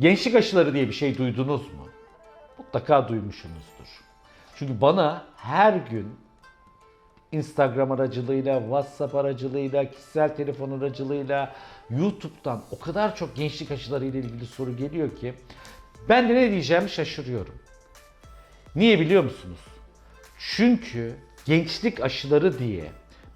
Gençlik aşıları diye bir şey duydunuz mu? Mutlaka duymuşsunuzdur. Çünkü bana her gün Instagram aracılığıyla, WhatsApp aracılığıyla, kişisel telefon aracılığıyla, YouTube'dan o kadar çok gençlik aşıları ile ilgili soru geliyor ki ben de ne diyeceğimi şaşırıyorum. Niye biliyor musunuz? Çünkü gençlik aşıları diye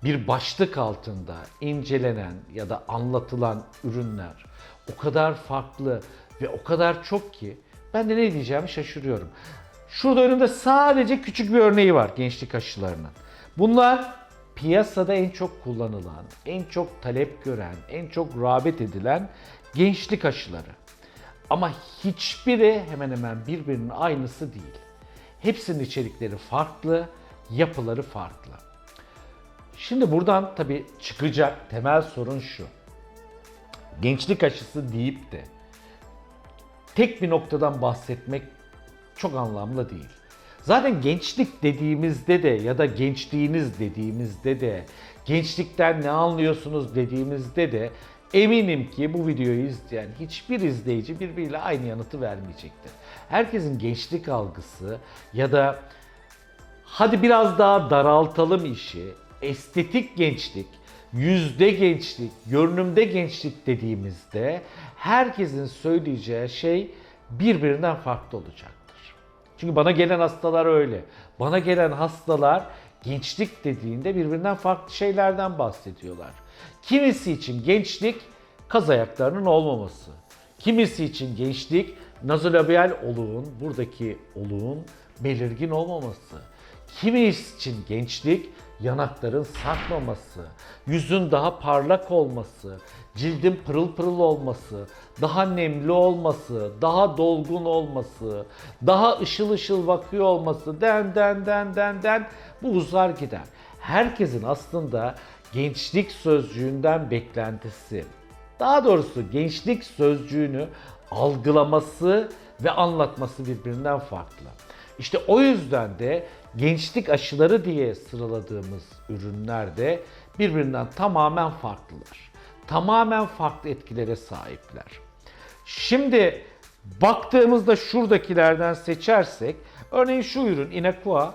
bir başlık altında incelenen ya da anlatılan ürünler o kadar farklı ve o kadar çok ki ben de ne diyeceğimi şaşırıyorum. Şurada önümde sadece küçük bir örneği var gençlik aşılarının. Bunlar piyasada en çok kullanılan, en çok talep gören, en çok rağbet edilen gençlik aşıları. Ama hiçbiri hemen hemen birbirinin aynısı değil. Hepsinin içerikleri farklı, yapıları farklı. Şimdi buradan tabii çıkacak temel sorun şu. Gençlik aşısı deyip de tek bir noktadan bahsetmek çok anlamlı değil. Zaten gençlik dediğimizde de ya da gençliğiniz dediğimizde de gençlikten ne anlıyorsunuz dediğimizde de eminim ki bu videoyu izleyen hiçbir izleyici birbiriyle aynı yanıtı vermeyecektir. Herkesin gençlik algısı ya da hadi biraz daha daraltalım işi, estetik gençlik, yüzde gençlik, görünümde gençlik dediğimizde herkesin söyleyeceği şey birbirinden farklı olacaktır. Çünkü bana gelen hastalar öyle. Bana gelen hastalar gençlik dediğinde birbirinden farklı şeylerden bahsediyorlar. Kimisi için gençlik kaz ayaklarının olmaması. Kimisi için gençlik nazolabial oluğun, buradaki oluğun belirgin olmaması. Kimi için gençlik yanakların sarkmaması, yüzün daha parlak olması, cildin pırıl pırıl olması, daha nemli olması, daha dolgun olması, daha ışıl ışıl bakıyor olması den den den den den bu uzar gider. Herkesin aslında gençlik sözcüğünden beklentisi, daha doğrusu gençlik sözcüğünü algılaması ve anlatması birbirinden farklı. İşte o yüzden de gençlik aşıları diye sıraladığımız ürünler de birbirinden tamamen farklılar. Tamamen farklı etkilere sahipler. Şimdi baktığımızda şuradakilerden seçersek, örneğin şu ürün Inaqua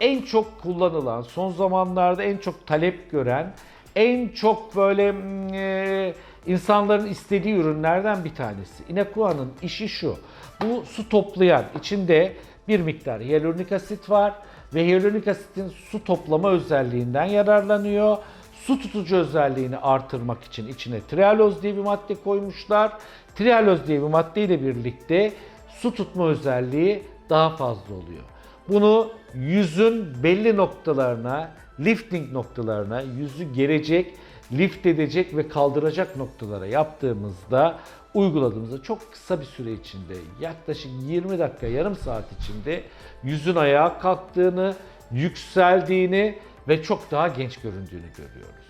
en çok kullanılan, son zamanlarda en çok talep gören, en çok böyle mm, e, insanların istediği ürünlerden bir tanesi. Inaqua'nın işi şu. Bu su toplayan, içinde bir miktar hyaluronik asit var ve hyaluronik asitin su toplama özelliğinden yararlanıyor. Su tutucu özelliğini artırmak için içine trialoz diye bir madde koymuşlar. Trialoz diye bir madde ile birlikte su tutma özelliği daha fazla oluyor. Bunu yüzün belli noktalarına, lifting noktalarına, yüzü gerecek, lift edecek ve kaldıracak noktalara yaptığımızda, uyguladığımızda çok kısa bir süre içinde, yaklaşık 20 dakika, yarım saat içinde yüzün ayağa kalktığını, yükseldiğini ve çok daha genç göründüğünü görüyoruz.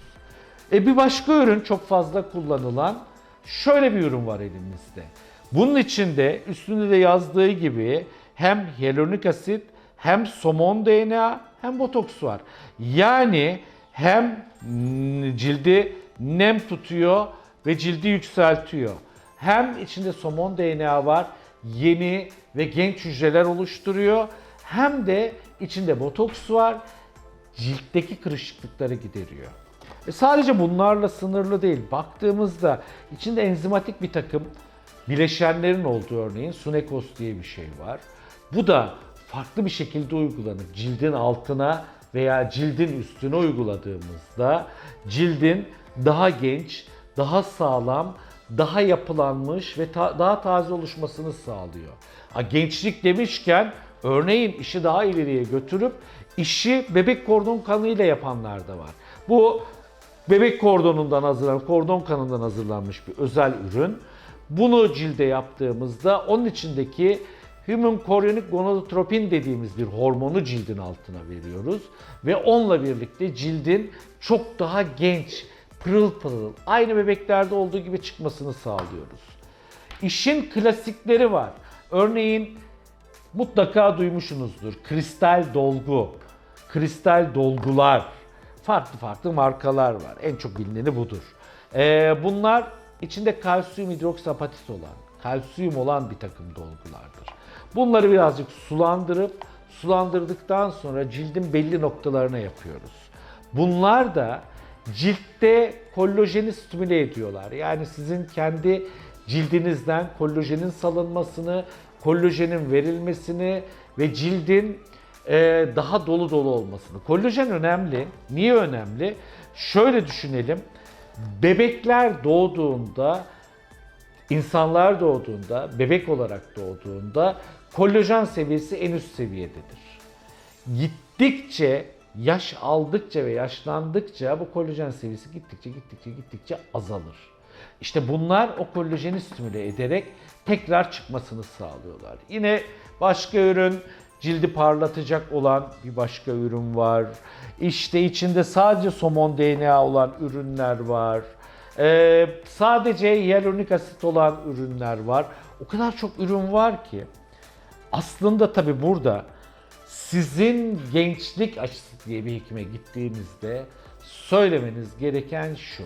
E bir başka ürün çok fazla kullanılan şöyle bir ürün var elimizde. Bunun içinde üstünde de yazdığı gibi hem hyaluronik asit hem somon DNA hem botoks var. Yani hem cildi nem tutuyor ve cildi yükseltiyor. Hem içinde somon DNA var, yeni ve genç hücreler oluşturuyor. Hem de içinde botoks var, ciltteki kırışıklıkları gideriyor. E sadece bunlarla sınırlı değil. Baktığımızda içinde enzimatik bir takım bileşenlerin olduğu örneğin Sunekos diye bir şey var. Bu da farklı bir şekilde uygulanıp cildin altına veya cildin üstüne uyguladığımızda cildin daha genç, daha sağlam, daha yapılanmış ve ta- daha taze oluşmasını sağlıyor. Ha, gençlik demişken örneğin işi daha ileriye götürüp işi bebek kordon kanıyla yapanlar da var. Bu bebek kordonundan hazırlanmış, kordon kanından hazırlanmış bir özel ürün. Bunu cilde yaptığımızda onun içindeki human chorionic gonadotropin dediğimiz bir hormonu cildin altına veriyoruz ve onunla birlikte cildin çok daha genç, pırıl pırıl, aynı bebeklerde olduğu gibi çıkmasını sağlıyoruz. İşin klasikleri var. Örneğin mutlaka duymuşsunuzdur. Kristal dolgu, kristal dolgular, farklı farklı markalar var. En çok bilineni budur. Ee, bunlar içinde kalsiyum hidroksapatit olan, kalsiyum olan bir takım dolgulardır. Bunları birazcık sulandırıp sulandırdıktan sonra cildin belli noktalarına yapıyoruz. Bunlar da ciltte kollajeni stimüle ediyorlar. Yani sizin kendi cildinizden kollajenin salınmasını, kollajenin verilmesini ve cildin e, daha dolu dolu olmasını. Kollajen önemli. Niye önemli? Şöyle düşünelim. Bebekler doğduğunda, insanlar doğduğunda, bebek olarak doğduğunda kollajen seviyesi en üst seviyededir. Gittikçe, yaş aldıkça ve yaşlandıkça bu kollajen seviyesi gittikçe gittikçe gittikçe azalır. İşte bunlar o kollajeni stimüle ederek tekrar çıkmasını sağlıyorlar. Yine başka ürün cildi parlatacak olan bir başka ürün var. İşte içinde sadece somon DNA olan ürünler var. Ee, sadece hyaluronik asit olan ürünler var. O kadar çok ürün var ki aslında tabi burada sizin gençlik aşısı diye bir hekime gittiğinizde söylemeniz gereken şu.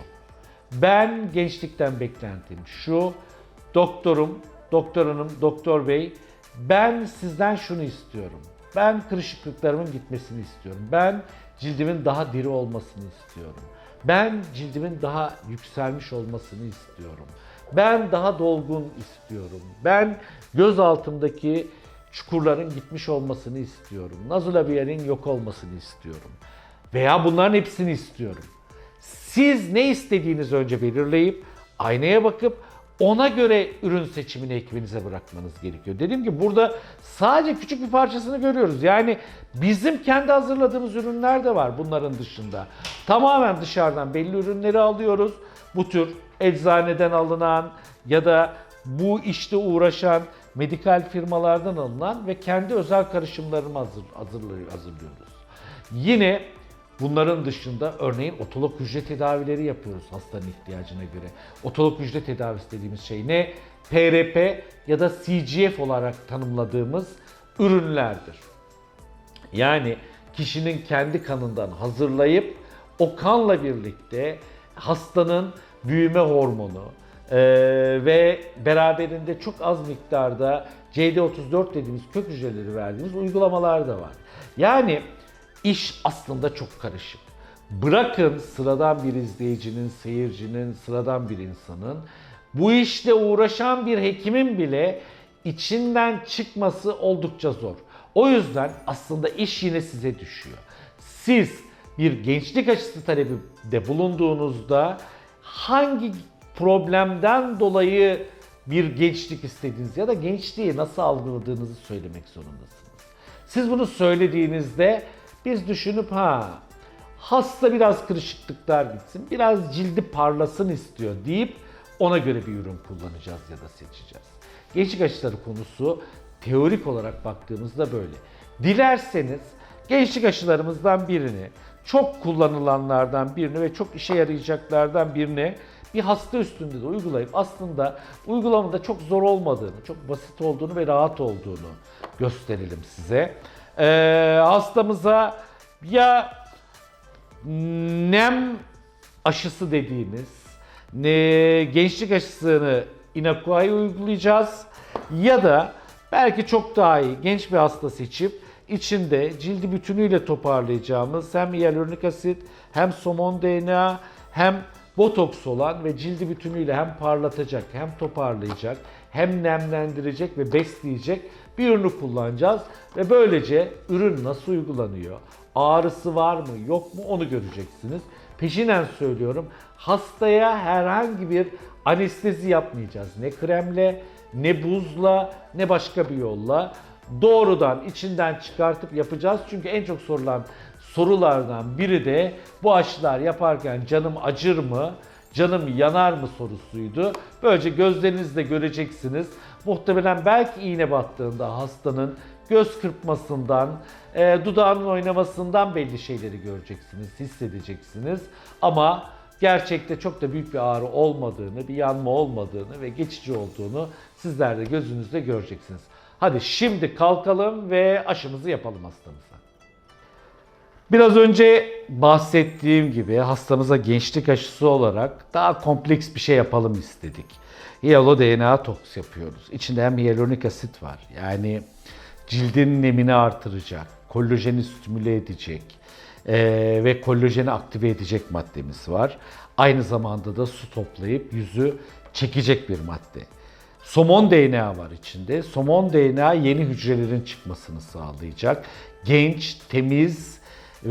Ben gençlikten beklentim şu. Doktorum, doktor hanım, doktor bey ben sizden şunu istiyorum. Ben kırışıklıklarımın gitmesini istiyorum. Ben cildimin daha diri olmasını istiyorum. Ben cildimin daha yükselmiş olmasını istiyorum. Ben daha dolgun istiyorum. Ben göz altındaki çukurların gitmiş olmasını istiyorum. Nazolabiyer'in yok olmasını istiyorum. Veya bunların hepsini istiyorum. Siz ne istediğinizi önce belirleyip aynaya bakıp ona göre ürün seçimini ekibinize bırakmanız gerekiyor. Dediğim gibi burada sadece küçük bir parçasını görüyoruz. Yani bizim kendi hazırladığımız ürünler de var bunların dışında. Tamamen dışarıdan belli ürünleri alıyoruz. Bu tür eczaneden alınan ya da bu işte uğraşan medikal firmalardan alınan ve kendi özel karışımlarımı hazır, hazırlıyor- hazırlıyoruz. Yine bunların dışında örneğin otolog hücre tedavileri yapıyoruz hastanın ihtiyacına göre. Otolog hücre tedavisi dediğimiz şey ne? PRP ya da CGF olarak tanımladığımız ürünlerdir. Yani kişinin kendi kanından hazırlayıp o kanla birlikte hastanın büyüme hormonu eee, ve beraberinde çok az miktarda CD34 dediğimiz kök hücreleri verdiğimiz uygulamalar da var. Yani iş aslında çok karışık. Bırakın sıradan bir izleyicinin, seyircinin, sıradan bir insanın bu işle uğraşan bir hekimin bile içinden çıkması oldukça zor. O yüzden aslında iş yine size düşüyor. Siz bir gençlik aşısı talebinde bulunduğunuzda hangi problemden dolayı bir gençlik istediğiniz ya da gençliği nasıl algıladığınızı söylemek zorundasınız. Siz bunu söylediğinizde biz düşünüp ha hasta biraz kırışıklıklar gitsin, biraz cildi parlasın istiyor deyip ona göre bir ürün kullanacağız ya da seçeceğiz. Gençlik aşıları konusu teorik olarak baktığımızda böyle. Dilerseniz gençlik aşılarımızdan birini, çok kullanılanlardan birini ve çok işe yarayacaklardan birini bir hasta üstünde de uygulayıp aslında uygulamada çok zor olmadığını, çok basit olduğunu ve rahat olduğunu gösterelim size. Ee, hastamıza ya nem aşısı dediğimiz ne, gençlik aşısını inakuaya uygulayacağız ya da belki çok daha iyi genç bir hasta seçip içinde cildi bütünüyle toparlayacağımız hem hyaluronik asit hem somon DNA hem botoks olan ve cildi bütünüyle hem parlatacak hem toparlayacak hem nemlendirecek ve besleyecek bir ürünü kullanacağız ve böylece ürün nasıl uygulanıyor, ağrısı var mı yok mu onu göreceksiniz. Peşinen söylüyorum hastaya herhangi bir anestezi yapmayacağız. Ne kremle, ne buzla, ne başka bir yolla. Doğrudan içinden çıkartıp yapacağız. Çünkü en çok sorulan sorulardan biri de bu aşılar yaparken canım acır mı, canım yanar mı sorusuydu. Böylece gözlerinizle göreceksiniz. Muhtemelen belki iğne battığında hastanın göz kırpmasından, e, dudağının oynamasından belli şeyleri göreceksiniz, hissedeceksiniz. Ama gerçekte çok da büyük bir ağrı olmadığını, bir yanma olmadığını ve geçici olduğunu sizler de gözünüzde göreceksiniz. Hadi şimdi kalkalım ve aşımızı yapalım hastamıza. Biraz önce bahsettiğim gibi hastamıza gençlik aşısı olarak daha kompleks bir şey yapalım istedik. Hyalu DNA toks yapıyoruz. İçinde hem hyaluronik asit var. Yani cildin nemini artıracak, kolajeni stimüle edecek eee, ve kolajeni aktive edecek maddemiz var. Aynı zamanda da su toplayıp yüzü çekecek bir madde. Somon DNA var içinde. Somon DNA yeni hücrelerin çıkmasını sağlayacak. Genç, temiz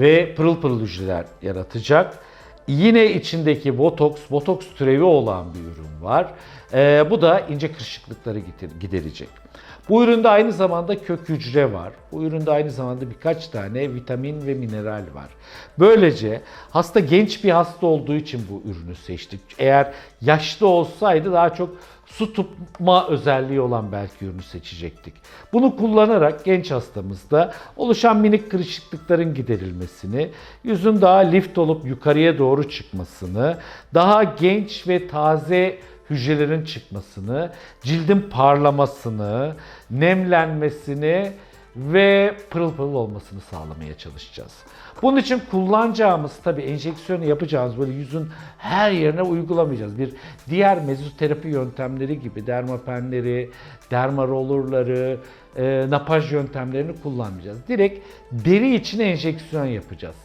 ve pırıl pırıl hücreler yaratacak. Yine içindeki botoks, botoks türevi olan bir ürün var. Ee, bu da ince kırışıklıkları gider- giderecek. Bu üründe aynı zamanda kök hücre var. Bu üründe aynı zamanda birkaç tane vitamin ve mineral var. Böylece hasta genç bir hasta olduğu için bu ürünü seçtik. Eğer yaşlı olsaydı daha çok su tutma özelliği olan belki ürünü seçecektik. Bunu kullanarak genç hastamızda oluşan minik kırışıklıkların giderilmesini, yüzün daha lift olup yukarıya doğru çıkmasını, daha genç ve taze hücrelerin çıkmasını, cildin parlamasını, nemlenmesini ve pırıl pırıl olmasını sağlamaya çalışacağız. Bunun için kullanacağımız tabii enjeksiyonu yapacağımız böyle yüzün her yerine uygulamayacağız. Bir diğer mezoterapi yöntemleri gibi dermapenleri, derma rollerları, e, napaj yöntemlerini kullanmayacağız. Direkt deri için enjeksiyon yapacağız.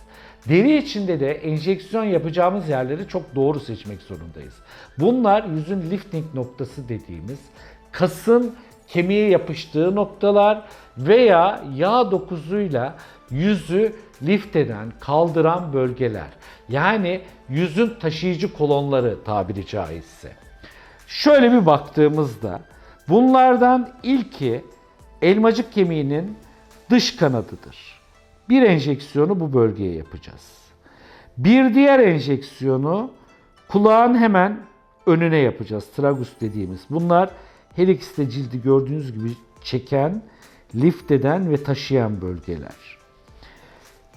Deri içinde de enjeksiyon yapacağımız yerleri çok doğru seçmek zorundayız. Bunlar yüzün lifting noktası dediğimiz kasın kemiğe yapıştığı noktalar veya yağ dokuzuyla yüzü lift eden, kaldıran bölgeler. Yani yüzün taşıyıcı kolonları tabiri caizse. Şöyle bir baktığımızda bunlardan ilki elmacık kemiğinin dış kanadıdır. Bir enjeksiyonu bu bölgeye yapacağız. Bir diğer enjeksiyonu kulağın hemen önüne yapacağız. Tragus dediğimiz. Bunlar her ikisi de cildi gördüğünüz gibi çeken, lift eden ve taşıyan bölgeler.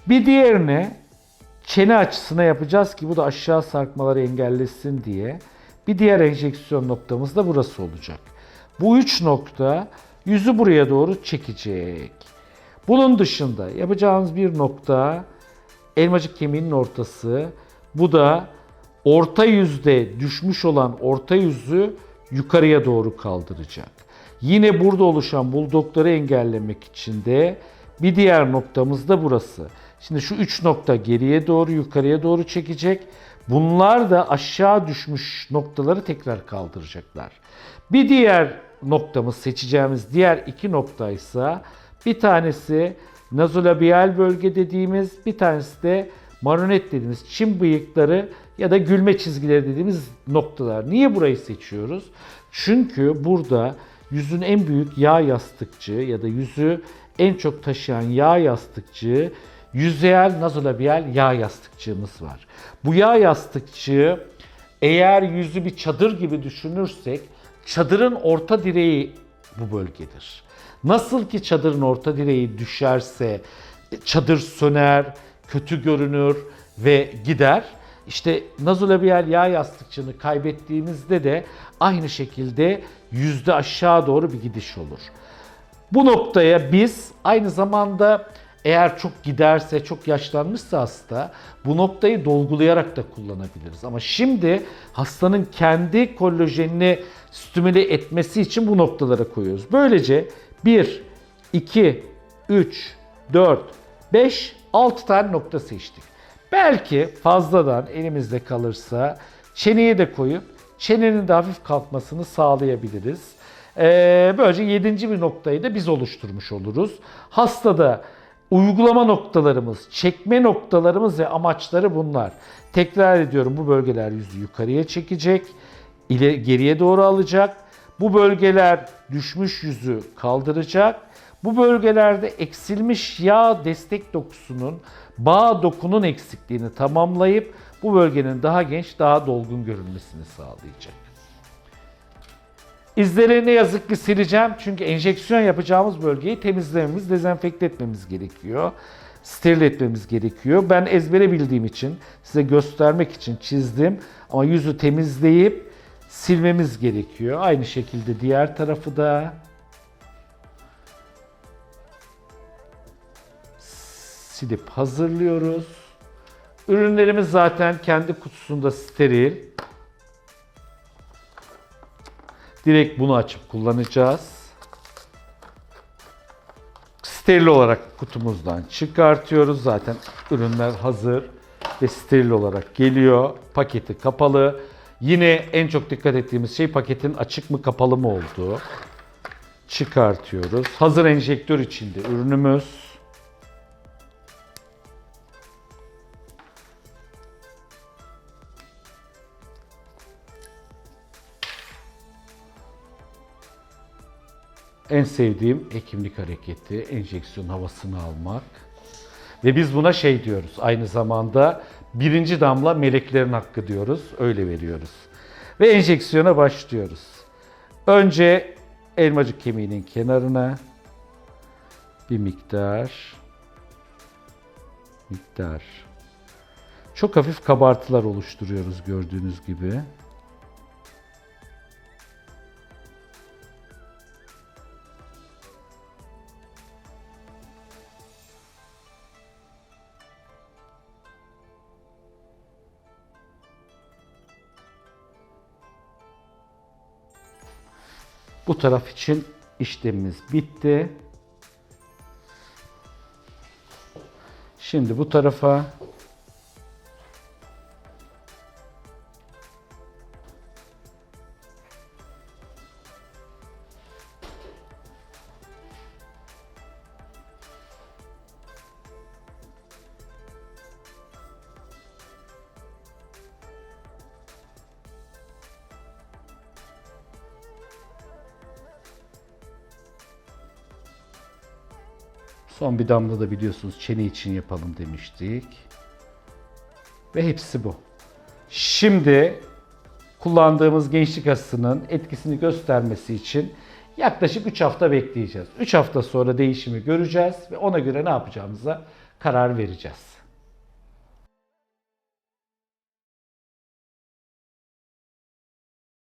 Bir diğerine çene açısına yapacağız ki bu da aşağı sarkmaları engellesin diye. Bir diğer enjeksiyon noktamız da burası olacak. Bu üç nokta yüzü buraya doğru çekecek. Bunun dışında yapacağımız bir nokta elmacık kemiğinin ortası. Bu da orta yüzde düşmüş olan orta yüzü yukarıya doğru kaldıracak. Yine burada oluşan buldokları engellemek için de bir diğer noktamız da burası. Şimdi şu üç nokta geriye doğru yukarıya doğru çekecek. Bunlar da aşağı düşmüş noktaları tekrar kaldıracaklar. Bir diğer noktamız seçeceğimiz diğer iki noktaysa bir tanesi nazolabial bölge dediğimiz bir tanesi de maronet dediğimiz çim bıyıkları ya da gülme çizgileri dediğimiz noktalar. Niye burayı seçiyoruz? Çünkü burada yüzün en büyük yağ yastıkçı ya da yüzü en çok taşıyan yağ yastıkçı yüzeyel nazolabial yağ yastıkçığımız var. Bu yağ yastıkçığı eğer yüzü bir çadır gibi düşünürsek çadırın orta direği bu bölgedir. Nasıl ki çadırın orta direği düşerse çadır söner, kötü görünür ve gider. İşte nazolabial yağ yastıkçığını kaybettiğimizde de aynı şekilde yüzde aşağı doğru bir gidiş olur. Bu noktaya biz aynı zamanda eğer çok giderse, çok yaşlanmışsa hasta bu noktayı dolgulayarak da kullanabiliriz. Ama şimdi hastanın kendi kolajenini stimüle etmesi için bu noktalara koyuyoruz. Böylece 1, 2, 3, 4, 5, 6 tane nokta seçtik. Belki fazladan elimizde kalırsa çeneye de koyup çenenin de hafif kalkmasını sağlayabiliriz. Ee, böylece yedinci bir noktayı da biz oluşturmuş oluruz. Hastada uygulama noktalarımız, çekme noktalarımız ve amaçları bunlar. Tekrar ediyorum bu bölgeler yüzü yukarıya çekecek, ile geriye doğru alacak. Bu bölgeler düşmüş yüzü kaldıracak. Bu bölgelerde eksilmiş yağ destek dokusunun, bağ dokunun eksikliğini tamamlayıp bu bölgenin daha genç, daha dolgun görünmesini sağlayacak. İzleri ne yazık ki sileceğim çünkü enjeksiyon yapacağımız bölgeyi temizlememiz, dezenfekte etmemiz gerekiyor. Steril etmemiz gerekiyor. Ben ezbere bildiğim için size göstermek için çizdim ama yüzü temizleyip silmemiz gerekiyor. Aynı şekilde diğer tarafı da silip hazırlıyoruz. Ürünlerimiz zaten kendi kutusunda steril. Direkt bunu açıp kullanacağız. Steril olarak kutumuzdan çıkartıyoruz. Zaten ürünler hazır ve steril olarak geliyor. Paketi kapalı. Yine en çok dikkat ettiğimiz şey paketin açık mı kapalı mı olduğu. Çıkartıyoruz. Hazır enjektör içinde ürünümüz. En sevdiğim hekimlik hareketi, enjeksiyon havasını almak. Ve biz buna şey diyoruz, aynı zamanda birinci damla meleklerin hakkı diyoruz, öyle veriyoruz. Ve enjeksiyona başlıyoruz. Önce elmacık kemiğinin kenarına bir miktar, miktar, çok hafif kabartılar oluşturuyoruz gördüğünüz gibi. Bu taraf için işlemimiz bitti. Şimdi bu tarafa Son bir damla da biliyorsunuz çene için yapalım demiştik. Ve hepsi bu. Şimdi kullandığımız gençlik aşısının etkisini göstermesi için yaklaşık 3 hafta bekleyeceğiz. 3 hafta sonra değişimi göreceğiz ve ona göre ne yapacağımıza karar vereceğiz.